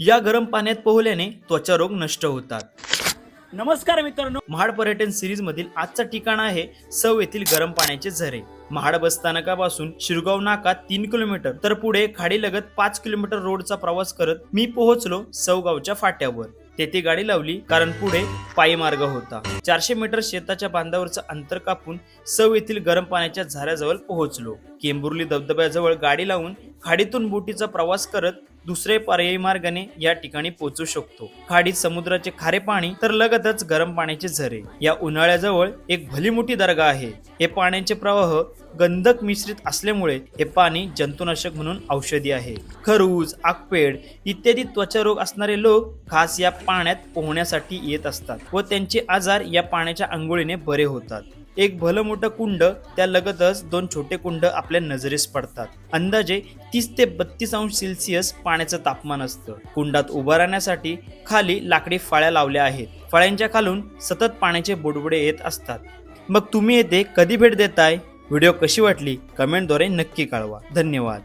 या गरम पाण्यात पोहल्याने त्वचा रोग नष्ट होतात. नमस्कार मित्रांनो. महाड पर्यटन सिरीज मधील आजचं ठिकाण आहे सव येथील गरम पाण्याचे झरे. महाड बस स्थानकापासून शिरगाव नाका तीन किलोमीटर तर पुढे खाडीलगत पाच किलोमीटर रोडचा प्रवास करत मी पोहोचलो सवगावच्या फाट्यावर. तेथे गाडी लावली कारण पुढे पायी मार्ग होता. चारशे मीटर शेताच्या बांधावरचं अंतर कापून सव येथील गरम पाण्याच्या झऱ्याजवळ पोहोचलो. केंबुर्ली धबधब्याजवळ गाडी लावून खाडीतून बोटीचा प्रवास करत दुसरे पर्यायी मार्गाने या ठिकाणी पोहोचू शकतो. खाडीत समुद्राचे खारे पाणी तर लगतच गरम पाण्याचे झरे. या उन्हाळ्याजवळ एक भली मोठी दर्गा आहे. हे पाण्याचे प्रवाह गंधक मिश्रित असल्यामुळे हे पाणी जंतुनाशक म्हणून औषधी आहे. खरूज आकपेड इत्यादी त्वचा रोग असणारे लोक खास या पाण्यात पोहण्यासाठी येत असतात व त्यांचे आजार या पाण्याच्या आंघोळीने बरे होतात. एक भलं मोठं कुंड त्या लगतच दोन छोटे कुंड आपल्या नजरेस पडतात. अंदाजे तीस ते बत्तीस अंश सेल्सिअस पाण्याचं तापमान असतं. कुंडात उभं राहण्यासाठी खाली लाकडी फळ्या लावल्या आहेत. फळ्यांच्या खालून सतत पाण्याचे बुडबुडे येत असतात. मग तुम्ही येथे कधी भेट देताय? व्हिडिओ कशी वाटली? कमेंटद्वारे नक्की कळवा. धन्यवाद.